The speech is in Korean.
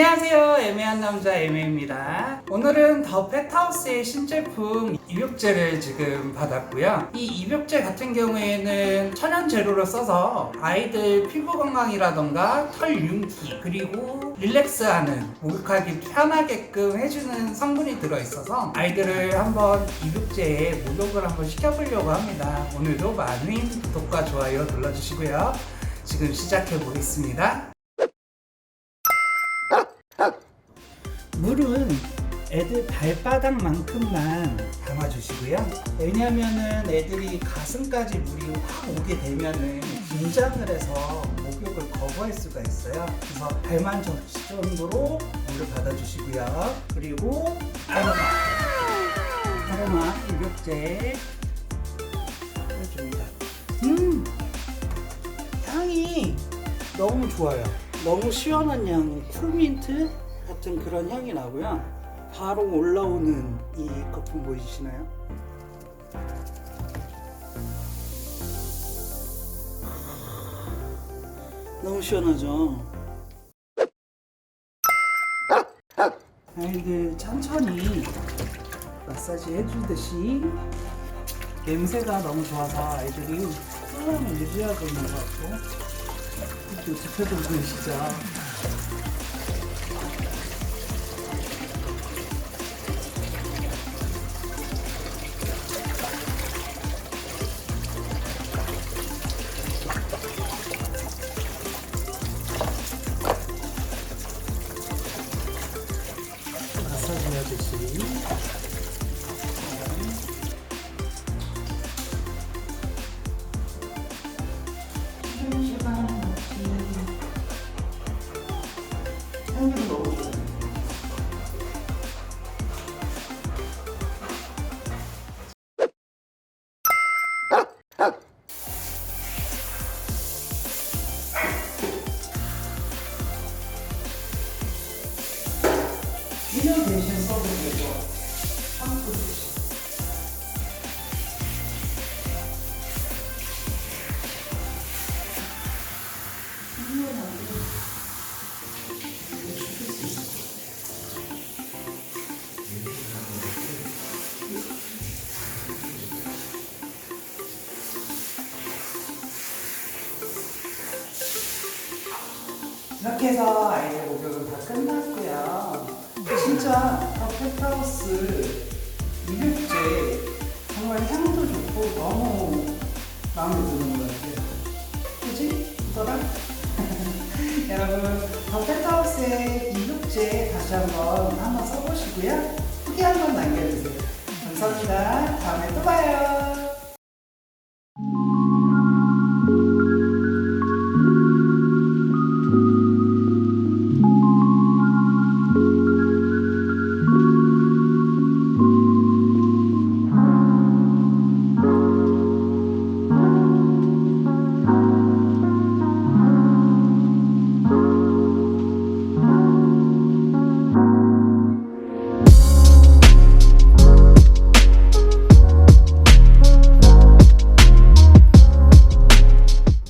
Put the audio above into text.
안녕하세요. 애매한 남자 애매입니다. 오늘은 더 펫하우스의 신제품 입욕제를 지금 받았고요. 이 입욕제 같은 경우에는 천연 재료로 써서 아이들 피부 건강이라던가 털 윤기 그리고 릴렉스하는 목욕하기 편하게끔 해주는 성분이 들어있어서 아이들을 한번 입욕제에 목욕을 한번 시켜보려고 합니다. 오늘도 많은 구독과 좋아요 눌러주시고요. 지금 시작해 보겠습니다. 물은 애들 발바닥만큼만 담아주시고요. 왜냐면은 애들이 가슴까지 물이 확 오게 되면은 긴장을 해서 목욕을 거부할 수가 있어요. 그래서 발만 정도로 물을 받아주시고요. 그리고 아로마, 아로마 입욕제 해줍니다. 음, 향이 너무 좋아요. 너무 시원한 향, 쿨민트 같은 그런 향이 나고요. 바로 올라오는 이 거품 보이시나요? 너무 시원하죠? 아이들 천천히 마사지 해주듯이 냄새가 너무 좋아서 아이들이 소감을 유지하고 있는 것 같고 또 지표도 보이시죠? 향기도 너무 좋아요. 비누 대신 써도 되고 샴푸 대신 이렇게 해서 아이들 목욕은 다 끝났고요. 진짜 퍼펙트하우스 입욕제 정말 향도 좋고 너무 마음에 드는 것 같아요. 그지? 이거랑? 여러분 퍼펙트하우스의 입욕제 다시 한번 한번 써보시고요. 후기 한번